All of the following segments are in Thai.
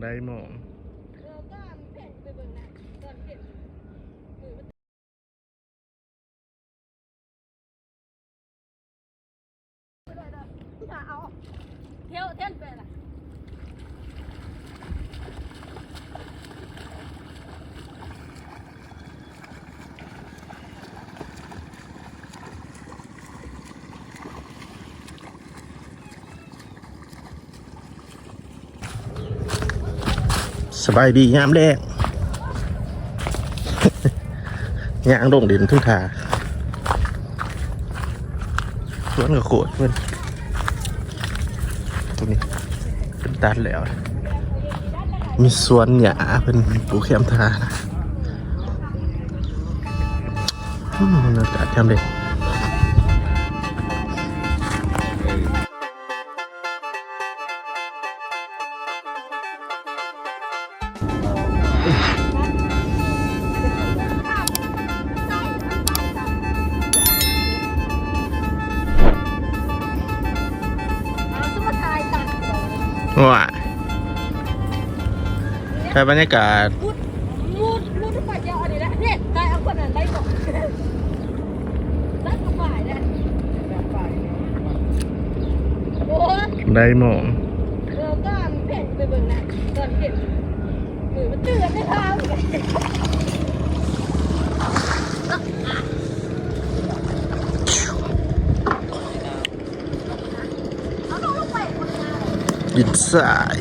ได้หมองเราก็เพ่นไปเบิ่งนะตอนเพ่นมือมันเอาเที่ยวเที่ยวไปละ สบายดียามแรกย่างลงเดินทุ่งทาสวนกับโขดเพื่อนตรงนี้เป็นตัดแล้ว มีสวนหญ้าเป็นปลูกแคมทานะอืมอากาศยามแรก เอาสมุทรไทยตัดว้าใช้บรรยากาศพูดพูดพูดทุกฝ่ายเดียวอันนี้แหละเนี่ยใครเอาคนนั้นได้ก่อนรักกับฝ่ายแหละได้หมอง เราก็เพ่นไปเบิ่งนะตอนเพ่น มือมันเตือนได้ทาง ดินทราย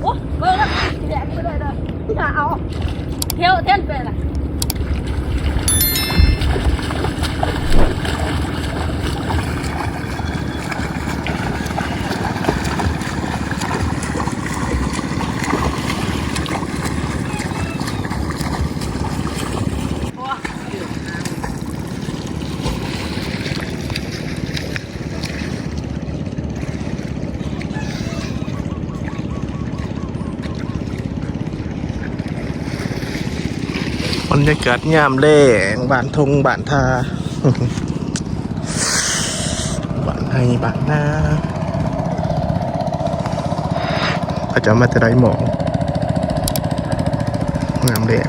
โอ้เบิ่งแล้วแดงไปเลยเด้อถ้า เอาเที่ยวเที่ยวไปละ บรรยากาศยามแลงบ้านทงบ้านทาบ้านให้บ้านนาเขาจะมาจะได้หมองงามแดง